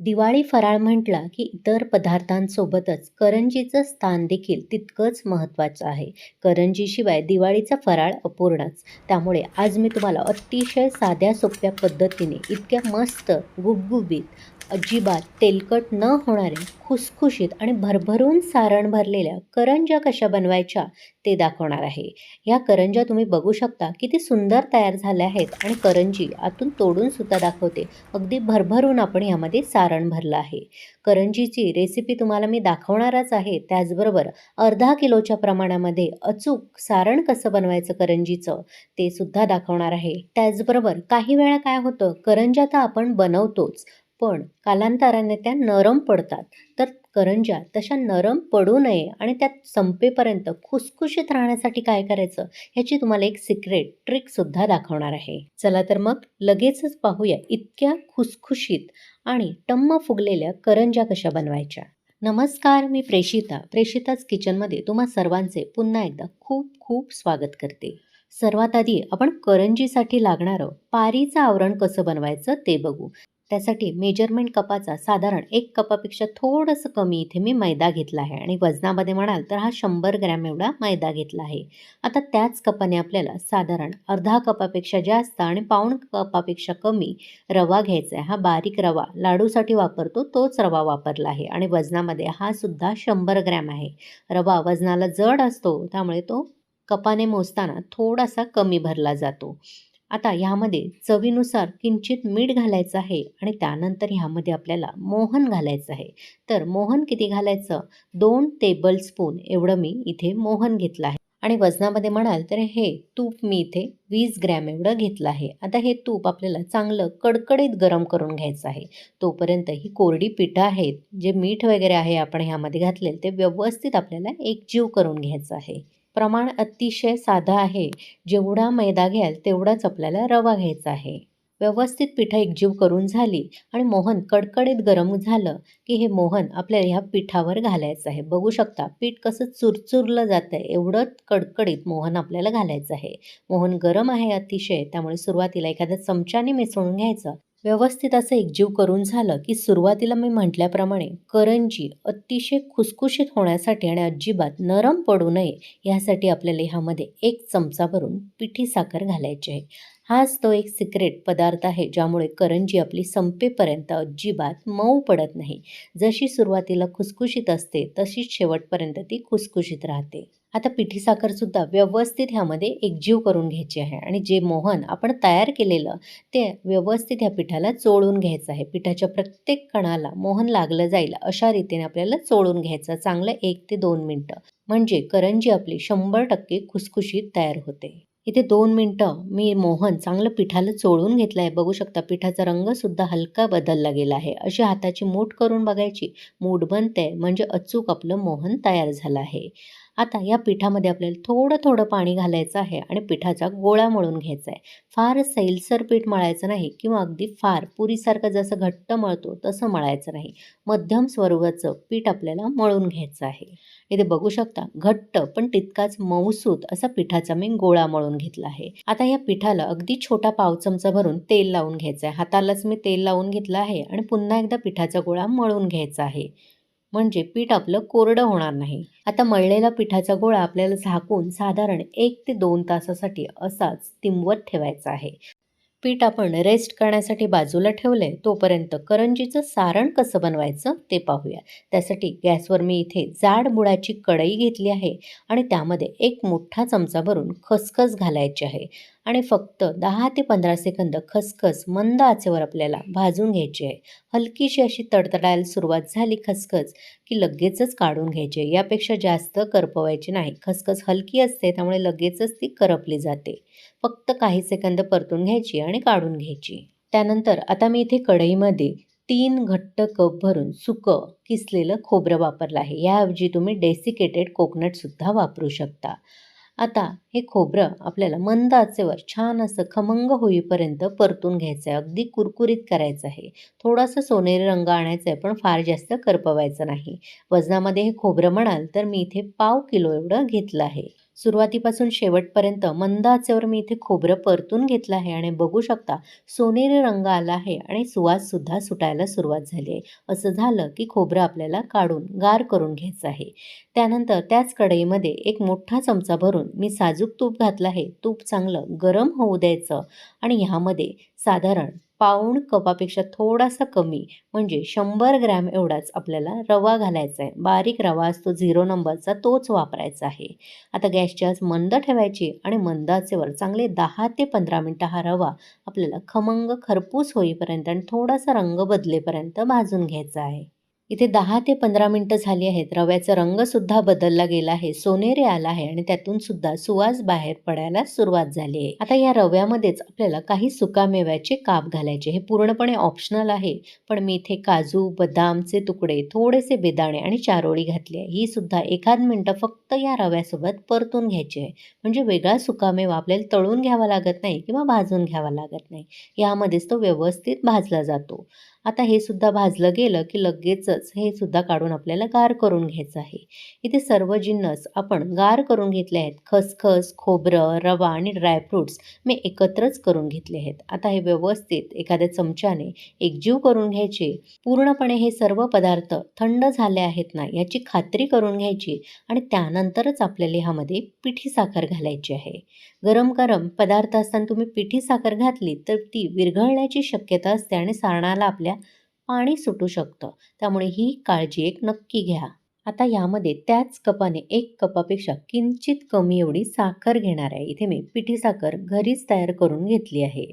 दिवाळी फराळ म्हटला की इतर पदार्थांसोबतच करंजीचं स्थान देखील तितकंच महत्त्वाचं आहे. करंजीशिवाय दिवाळीचा फराळ अपूर्णच. त्यामुळे आज मी तुम्हाला अतिशय साध्या सोप्या पद्धतीने इतक्या मस्त गुबगुबीत अजिबात तेलकट न होणारे खुसखुशीत आणि भरभरून सारण भरलेल्या करंज्या कशा बनवायच्या ते दाखवणार आहे. ह्या करंज्या तुम्ही बघू शकता किती सुंदर तयार झाल्या आहेत आणि करंजी आतून तोडून सुद्धा दाखवते. अगदी भरभरून आपण यामध्ये सारण भरलं आहे. करंजीची रेसिपी तुम्हाला मी दाखवणारच आहे. त्याचबरोबर अर्धा किलोच्या प्रमाणामध्ये अचूक सारण कसं बनवायचं करंजीचं ते सुद्धा दाखवणार आहे. त्याचबरोबर काही वेळा काय होतं करंज्या तर आपण बनवतोच पण कालांतराने त्या नरम पडतात. तर करंज्या तशा नरम पडू नये आणि त्यात संपेपर्यंत खुसखुशीत राहण्यासाठी काय करायचं ह्याची तुम्हाला एक सिक्रेट ट्रिकसुद्धा दाखवणार आहे. चला तर मग लगेचच पाहूया इतक्या खुसखुशीत आणि टम्म फुगलेल्या करंज्या कशा बनवायच्या. नमस्कार मी प्रेषिता. प्रेषिताच किचनमध्ये तुम्हा सर्वांचे पुन्हा एकदा खूप खूप स्वागत करते. सर्वात आधी आपण करंजीसाठी लागणारं पारीचं आवरण कसं बनवायचं ते बघू. त्यासाठी मेजरमेंट कपाचा साधारण एक कपापेक्षा थोडंसं कमी इथे मी मैदा घेतला आहे. आणि वजनामध्ये म्हणाल तर हा शंभर ग्रॅम एवढा मैदा घेतला आहे. आता त्याच कपाने आपल्याला साधारण अर्धा कपापेक्षा जास्त आणि पाऊण कपापेक्षा कमी रवा घ्यायचा आहे. हा बारीक रवा लाडूसाठी वापरतो तोच रवा वापरला आहे. आणि वजनामध्ये हा सुद्धा शंभर ग्रॅम आहे. रवा वजनाला जड असतो त्यामुळे तो कपाने मोजताना थोडासा कमी भरला जातो. आता ह्यामध्ये चवीनुसार किंचित मीठ घालायचं आहे आणि त्यानंतर ह्यामध्ये आपल्याला मोहन घालायचं आहे. तर मोहन किती घालायचं? दोन टेबल स्पून एवढं मी इथे मोहन घेतलं आहे. आणि वजनामध्ये म्हणाल तर हे तूप मी इथे वीस ग्रॅम एवढं घेतलं आहे. आता हे तूप आपल्याला चांगलं कडकडीत गरम करून घ्यायचं आहे. तोपर्यंत ही कोरडी पिठं आहेत. जे मीठ वगैरे आहे आपण ह्यामध्ये घातलेलं ते व्यवस्थित आपल्याला एकजीव करून घ्यायचं आहे. प्रमाण अतिशय साधं आहे. जेवढा मैदा घ्याल तेवढाच आपल्याला रवा घ्यायचा आहे. व्यवस्थित पिठं एकजीव करून झाली आणि मोहन कडकडीत गरम झालं की हे मोहन आपल्याला ह्या पिठावर घालायचं आहे. बघू शकता पीठ कसं चुरचुरलं जातं आहे एवढं कडकडीत मोहन आपल्याला घालायचं आहे. मोहन गरम आहे अतिशय त्यामुळे सुरुवातीला एखाद्या चमच्याने मिसळून घ्यायचं. व्यवस्थित असं एकजीव करून झालं की सुरुवातीला मी म्हटल्याप्रमाणे करंजी अतिशय खुसखुशीत होण्यासाठी आणि अजिबात नरम पडू नये यासाठी आपल्याला ह्यामध्ये एक चमचा भरून पिठी साखर घालायची आहे. हाच तो एक सिक्रेट पदार्थ आहे ज्यामुळे करंजी आपली संपेपर्यंत अजिबात मऊ पडत नाही. जशी सुरुवातीला खुसखुशीत असते तशीच शेवटपर्यंत ती खुसखुशीत राहते. आता पिठी साखरसुद्धा व्यवस्थित ह्यामध्ये एकजीव करून घ्यायची आहे. आणि जे मोहन आपण तयार केलेलं ते व्यवस्थित ह्या पिठाला चोळून घ्यायचं आहे. पिठाच्या प्रत्येक कणाला मोहन लागलं जाईल अशा रीतीने आपल्याला चोळून घ्यायचं चांगलं एक ते दोन मिनटं. म्हणजे करंजी आपली शंभर टक्के खुसखुशीत तयार होते. इथे दोन मिनटं मी मोहन चांगलं पिठाला चोळून घेतलं आहे बघू शकता पिठाचा रंगसुद्धा हलका बदलला गेला आहे. अशी हाताची मूठ करून बघायची मूठ बनते म्हणजे अचूक आपलं मोहन तयार झालं आहे. आता या पिठामध्ये आपल्याला थोडं थोडं पाणी घालायचं आहे आणि पिठाचा गोळा मळून घ्यायचा आहे. फार सैलसर पीठ मळायचं नाही किंवा अगदी फार पुरीसारखं जसं घट्ट मळतो तसं मळायचं नाही. मध्यम स्वरूपाचं पीठ आपल्याला मळून घ्यायचं आहे. इथे बघू शकता घट्ट पण तितकाच मऊसूत असा पिठाचा मी गोळा मळून घेतला आहे. आता या पिठाला अगदी छोटा पाव चमचा भरून तेल लावून घ्यायचं आहे. हातालाच मी तेल लावून घेतलं आहे आणि पुन्हा एकदा पिठाचा गोळा मळून घ्यायचा आहे. म्हणजे पीठ आपलं कोरडं होणार नाही. आता मळलेला पिठाचा गोळा आपल्याला झाकून साधारण एक ते दोन तासासाठी असाच तिंबवत ठेवायचा आहे. पीठ आपण रेस्ट करण्यासाठी बाजूला ठेवलं आहे तोपर्यंत करंजीचं सारण कसं बनवायचं ते पाहूया. त्यासाठी गॅसवर मी इथे जाड बुडाची कढई घेतली आहे आणि त्यामध्ये एक मोठा चमचा भरून खसखस घालायची आहे. आणि फक्त दहा ते पंधरा सेकंद खसखस मंद आचेवर आपल्याला भाजून घ्यायची आहे. हलकीशी अशी तडतडायला सुरुवात झाली खसखस की लगेचच काढून घ्यायची यापेक्षा जास्त करपवायची नाही. खसखस हलकी असते त्यामुळे लगेचच ती करपली जाते. फक्त काही सेकंद परतून घ्यायची आणि काढून घ्यायची. त्यानंतर आता मी इथे कढईमध्ये तीन घट्ट कप भरून सुकं किसलेलं खोबरं वापरलं आहे. याऐवजी तुम्ही डेसिकेटेड कोकनटसुद्धा वापरू शकता. आता हे खोबरं आपल्याला मंद आचेवर छान असं खमंग होईपर्यंत परतून घ्यायचं आहे अगदी कुरकुरीत करायचं आहे. थोडासा सोनेरी रंग आणायचा आहे पण फार जास्त करपवायचं नाही. वजनामध्ये हे खोबरं म्हणाल तर मी इथे पाव किलो एवढं घेतलं आहे. सुरुवातीपासून शेवटपर्यंत मंद आचेवर मी इथे खोबरं परतून घेतलं आहे आणि बघू शकता सोनेरी रंग आला आहे आणि सुवाससुद्धा सुटायला सुरुवात झाली आहे. असं झालं की खोबरं आपल्याला काढून गार करून घ्यायचं आहे. त्यानंतर त्याच कढईमध्ये एक मोठा चमचा भरून मी साजूक तूप घातलं आहे. तूप चांगलं गरम होऊ द्यायचं आणि ह्यामध्ये साधारण पाऊण कपापेक्षा थोडासा कमी म्हणजे शंभर ग्रॅम एवढाच आपल्याला रवा घालायचा आहे. बारीक रवा असतो झिरो नंबरचा तोच वापरायचा आहे. आता गॅसची आज मंद ठेवायची आणि मंद आचेवर चांगले दहा ते पंधरा मिनटं हा रवा आपल्याला खमंग खरपूस होईपर्यंत आणि थोडासा रंग बदलेपर्यंत भाजून घ्यायचा आहे. इथे दहा ते पंधरा मिनटं झाली आहेत. रव्याचा रंगसुद्धा बदलला गेला आहे. सोनेरी आला आहे आणि त्यातून सुद्धा सुवास बाहेर पडायला सुरुवात झाली आहे. आता या रव्यामध्येच आपल्याला काही सुकामेव्याचे काप घालायचे. हे पूर्णपणे ऑप्शनल आहे. पण मी इथे काजू बदामचे तुकडे थोडेसे बेदाणे आणि चारोळी घातली आहे. ही सुद्धा एखाद मिनटं फक्त या रव्यासोबत परतून घ्यायची आहे. म्हणजे वेगळा सुकामेवा आपल्याला तळून घ्यावा लागत नाही किंवा भाजून घ्यावा लागत नाही. यामध्येच तो व्यवस्थित भाजला जातो. आता हे सुद्धा भाजलं गेलं की लगेचच हे सुद्धा काढून आपल्याला गार करून घ्यायचं आहे. इथे सर्व जिन्नस आपण गार करून घेतले आहेत. खसखस खोबरं रवा आणि ड्रायफ्रूट्स मी एकत्रच करून घेतले आहेत. आता हे व्यवस्थित एखाद्या चमच्याने एकजीव करून घ्यायचे. पूर्णपणे हे सर्व पदार्थ थंड झाले आहेत ना याची खात्री करून घ्यायची आणि त्यानंतरच आपल्याला ह्यामध्ये पिठी साखर घालायची आहे. गरम गरम पदार्थ असताना तुम्ही पिठी साखर घातली तर ती विरघळण्याची शक्यता असते आणि सारणाला आपल्या पाणी सुटू शकतं. त्यामुळे ही काळजी एक नक्की घ्या. आता यामध्ये त्याच कपाने एक कपापेक्षा किंचित कमी एवढी साखर घेणार आहे. इथे मी पिठी साखर घरीच तयार करून घेतली आहे.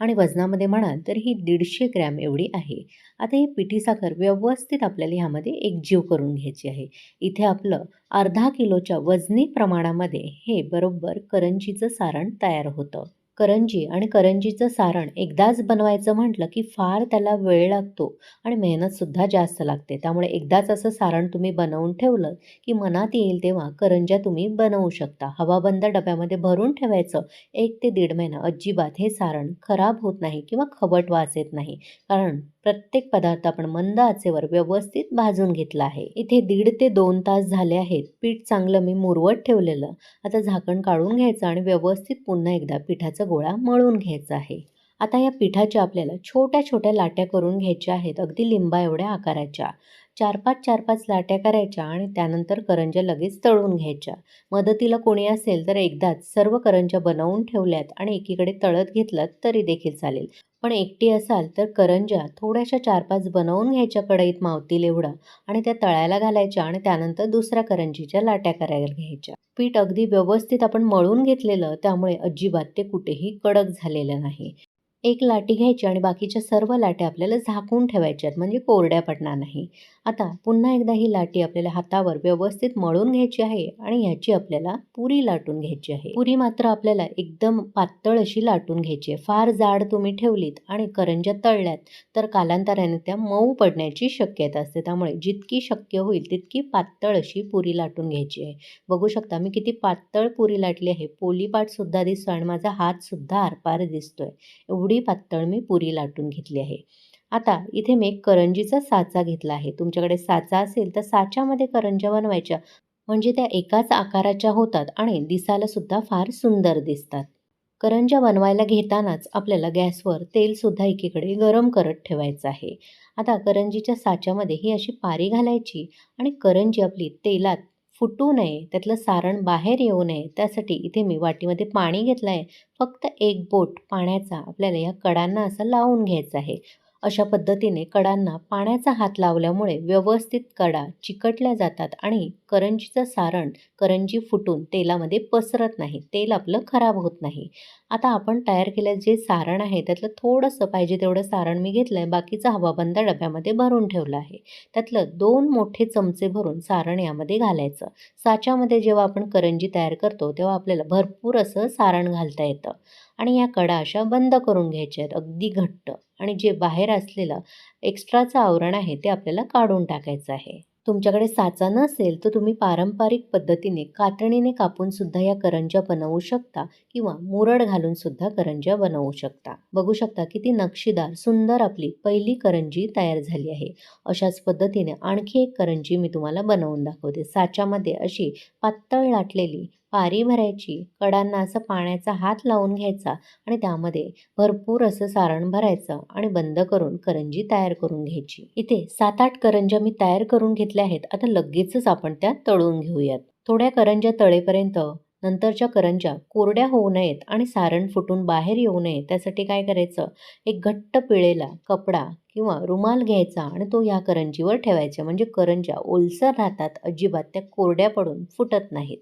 आणि वजनामध्ये म्हणाल तर ही दीडशे ग्रॅम एवढी आहे. आता ही पिठी साखर व्यवस्थित आपल्याला ह्यामध्ये एकजीव करून घ्यायची आहे. इथे आपलं अर्धा किलोच्या वजनी प्रमाणामध्ये हे बरोबर करंजीचं सारण तयार होतं. करंजी आणि करंजीचं सारण एकदाच बनवायचं म्हटलं की फार त्याला वेळ लागतो आणि मेहनतसुद्धा जास्त लागते. त्यामुळे एकदाच असं सारण तुम्ही बनवून ठेवलं की मनात येईल तेव्हा करंज्या तुम्ही बनवू शकता. हवाबंद डब्यामध्ये भरून ठेवायचं एक ते दीड महिना अजिबात हे सारण खराब होत नाही किंवा खबट वास येत नाही. कारण प्रत्येक पदार्थ आपण मंद आचेवर व्यवस्थित भाजून घेतला आहे. इथे दीड ते दोन तास झाले आहेत. पीठ चांगलं मी मुरवत ठेवलेलं. आता झाकण काढून घ्यायचं आणि व्यवस्थित पुन्हा एकदा पिठाचा गोळा मळून घ्यायचा आहे. आता या पिठाच्या आपल्याला छोट्या छोट्या लाट्या करून घ्यायच्या आहेत. अगदी लिंबा एवढ्या आकाराच्या. चार पाच चार पाच लाट्या करायच्या आणि त्यानंतर करंज्या लगेच तळून घ्यायच्या. मदतीला कोणी असेल तर एकदाच सर्व करंज्या बनवून ठेवल्यात आणि एकीकडे तळत घेतलात तरी देखील चालेल. पण एकटी असाल तर करंज्या थोड्याशा चार पाच बनवून घ्यायच्या कढईत मावतील एवढं आणि त्या तळायला घालायच्या आणि त्यानंतर दुसऱ्या करंजीच्या लाट्या करायला घ्यायच्या. पीठ अगदी व्यवस्थित आपण मळून घेतलेलं त्यामुळे अजिबात ते कुठेही कडक झालेलं नाही. एक लाटी घ्यायची आणि बाकीच्या सर्व लाट्या आपल्याला झाकून ठेवायच्या आहेत म्हणजे कोरड्या पडणार नाही. आता पुन्हा एकदा ही लाटी आपल्याला हातावर व्यवस्थित मळून घ्यायची आहे आणि ह्याची आपल्याला पुरी लाटून घ्यायची आहे. पुरी मात्र आपल्याला एकदम पातळ अशी लाटून घ्यायची आहे. फार जाड तुम्ही ठेवलीत आणि करंज्या तळल्यात तर कालांतराने त्या मऊ पडण्याची शक्यता असते. त्यामुळे जितकी शक्य होईल तितकी पातळ अशी पुरी लाटून घ्यायची आहे. बघू शकता मी किती पातळ पुरी लाटली आहे. पोलीपाटसुद्धा दिसतो आणि माझा हातसुद्धा आरपार दिसतोय. एवढी पातळ मी पुरी लाटून घेतली आहे. आता इथे मी एक करंजीचा साचा घेतला आहे. तुमच्याकडे साचा असेल तर साच्यामध्ये करंज्या बनवायच्या. म्हणजे त्या एकाच आकाराच्या होतात आणि दिसायला सुद्धा फार सुंदर दिसतात. करंज्या बनवायला घेतानाच आपल्याला गॅसवर तेलसुद्धा एकीकडे गरम करत ठेवायचं आहे. आता करंजीच्या साच्यामध्ये ही अशी पारी घालायची आणि करंजी आपली तेलात फुटू नये त्यातलं सारण बाहेर येऊ नये त्यासाठी इथे मी वाटीमध्ये पाणी घेतलं आहे फक्त एक बोट पाण्याचा आपल्याला या कडांना असं लावून घ्यायचं आहे. अशा पद्धतीने कडांना पाण्याचा हात लावल्यामुळे व्यवस्थित कडा चिकटल्या जातात आणि करंजीचं सारण करंजी फुटून तेलामध्ये पसरत नाही. तेल आपलं खराब होत नाही. आता आपण तयार केलेलं जे सारण आहे त्यातलं थोडंसं पाहिजे तेवढं सारण मी घेतलं आहे बाकीचं हवाबंद डब्यामध्ये भरून ठेवलं आहे. त्यातलं दोन मोठे चमचे भरून सारण यामध्ये घालायचं. साच्यामध्ये जेव्हा आपण करंजी तयार करतो तेव्हा आपल्याला भरपूर असं सारण घालता येतं. आणि या कडा अशा बंद करून घ्यायच्या आहेत अगदी घट्ट. आणि जे बाहेर असलेलं एक्स्ट्राचं आवरण आहे ते आपल्याला काढून टाकायचं आहे. तुमच्याकडे साचा नसेल तर तुम्ही पारंपरिक पद्धतीने कातणीने कापूनसुद्धा या करंज्या बनवू शकता किंवा मुरड घालूनसुद्धा करंज्या बनवू शकता. बघू शकता किती नक्षीदार सुंदर आपली पहिली करंजी तयार झाली आहे. अशाच पद्धतीने आणखी एक करंजी मी तुम्हाला बनवून दाखवते. साच्यामध्ये अशी पातळ लाटलेली पारी भरायची कडांना असं पाण्याचा हात लावून घ्यायचा आणि त्यामध्ये भरपूर असं सारण भरायचं आणि बंद करून करंजी तयार करून घ्यायची. इथे सात आठ करंज्या मी तयार करून घेतल्या आहेत. आता लगेचच आपण त्या तळून घेऊयात. थोड्या करंज्या तळेपर्यंत नंतरच्या करंज्या कोरड्या होऊ नयेत आणि सारण फुटून बाहेर येऊ नये त्यासाठी काय करायचं? एक घट्ट पिळेला कपडा किंवा रुमाल घ्यायचा आणि तो या करंजीवर ठेवायचा. म्हणजे करंज्या ओलसर राहतात अजिबात त्या कोरड्या पडून फुटत नाहीत.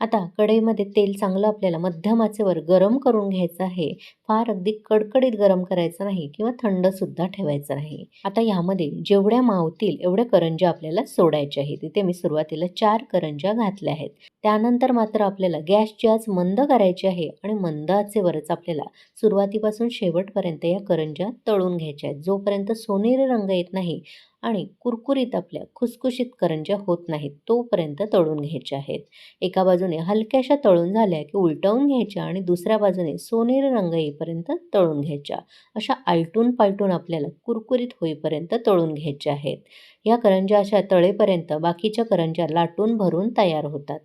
आता कढईमध्ये तेल चांगलं आपल्याला मध्यम आचेवर गरम करून घ्यायचं आहे. फार अगदी कडकडीत गरम करायचं नाही किंवा थंडसुद्धा ठेवायचं नाही. आता यामध्ये जेवढ्या मावतील एवढ्या करंज्या आपल्याला सोडायच्या आहेत. इथे मी सुरुवातीला चार करंज्या घातल्या आहेत. त्यानंतर मात्र आपल्याला गॅसची आज मंद करायची आहे आणि मंद आचेवरच आपल्याला सुरुवातीपासून शेवटपर्यंत या करंज्या तळून घ्यायच्या आहेत. जोपर्यंत सोनेरी रंग येत नाही आणि कुरकुरीत आपल्या खुसखुशीत करंज्या होत नाहीत तोपर्यंत तळून घ्यायच्या आहेत. एका बाजूने हलक्याशा तळून झाल्या की उलटवून घ्यायच्या आणि दुसऱ्या बाजूने सोनेरी रंग येईपर्यंत तळून घ्यायच्या. अशा आलटून पालटून आपल्याला कुरकुरीत होईपर्यंत तळून घ्यायच्या आहेत. या करंज्या अशा तळेपर्यंत बाकीच्या करंज्या लाटून भरून तयार होतात.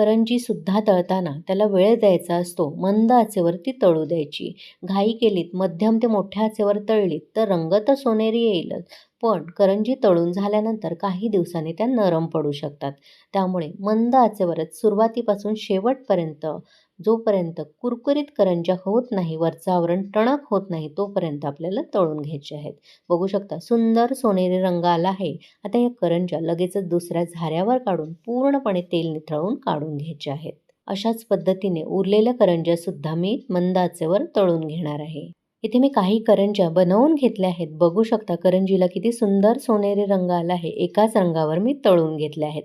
करंजीसुद्धा तळताना त्याला वेळ द्यायचा असतो. मंद आचेवरती तळू द्यायची. घाई केलीत मध्यम ते मोठ्या आचेवर तळलीत तर रंग तर सोनेरी येईलच. पण करंजी तळून झाल्यानंतर काही दिवसांनी त्या नरम पडू शकतात. त्यामुळे मंद आचेवरच सुरुवातीपासून शेवटपर्यंत जोपर्यंत कुरकुरीत करंज्या होत नाही वरचं आवरण टणक होत नाही तोपर्यंत आपल्याला तळून घ्यायचे आहेत. बघू शकता सुंदर सोनेरी रंग आला आहे. आता या करंज्या लगेचच दुसऱ्या झाऱ्यावर काढून पूर्णपणे तेल निथळून काढून घ्यायचे आहेत. अशाच पद्धतीने उरलेल्या करंज्यासुद्धा मी मंद आचेवर तळून घेणार आहे. इथे मी काही करंज्या बनवून घेतल्या आहेत. बघू शकता करंजीला किती सुंदर सोनेरी रंग आला आहे. एकाच रंगावर मी तळून घेतल्या आहेत.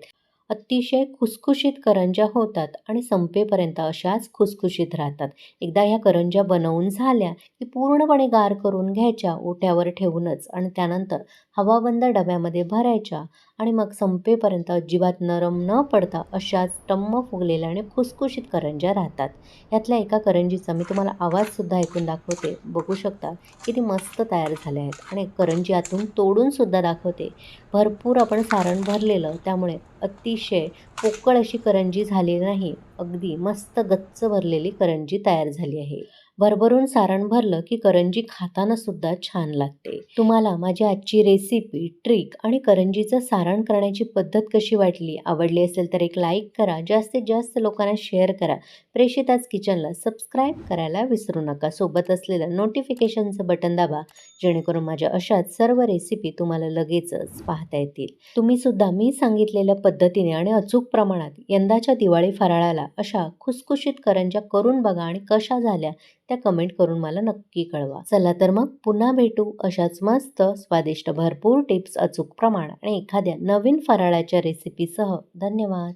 अतिशय खुसखुशीत करंज्या होतात आणि संपेपर्यंत अशाच खुसखुशीत राहतात. एकदा ह्या करंज्या बनवून झाल्या की पूर्णपणे गार करून घ्यायच्या ओट्यावर ठेवूनच आणि त्यानंतर हवाबंद डब्यामध्ये भरायच्या. आणि मग संपेपर्यंत अजिबात नरम न पडता अशाच टम्म फुगलेल्या आणि खुसखुशीत करंज्या राहतात. यातल्या एका करंजीचा मी तुम्हाला आवाजसुद्धा ऐकून दाखवते. बघू शकता किती मस्त तयार झाल्या आहेत. आणि करंजी आतून तोडूनसुद्धा दाखवते. भरपूर आपण सारण भरलेलं त्यामुळे अतिशय पोकळ अशी करंजी झाली नाही. अगदी मस्त गच्च भरलेली करंजी तयार झाली आहे. भरभरून सारण भरलं की करंजी खाताना सुद्धा छान लागते. तुम्हाला माझी आजची रेसिपी ट्रिक आणि करंजीचं सारण करण्याची पद्धत कशी वाटली? आवडली असेल तर एक लाईक करा जास्तीत जास्त लोकांना शेअर करा. प्रेषिताच किचनला सबस्क्राईब करायला विसरू नका. सोबत असलेलं नोटिफिकेशनचं बटन दाबा जेणेकरून माझ्या अशाच सर्व रेसिपी तुम्हाला लगेचच पाहता येतील. तुम्ही सुद्धा मी सांगितलेल्या पद्धतीने आणि अचूक प्रमाणात यंदाच्या दिवाळी फराळाला अशा खुसखुशीत करंज्या करून बघा आणि कशा झाल्या त्या कमेंट करून मला नक्की कळवा. चला तर मग पुन्हा भेटू अशाच मस्त स्वादिष्ट भरपूर टिप्स अचूक प्रमाण आणि एखाद्या नवीन फराळाच्या रेसिपीसह धन्यवाद.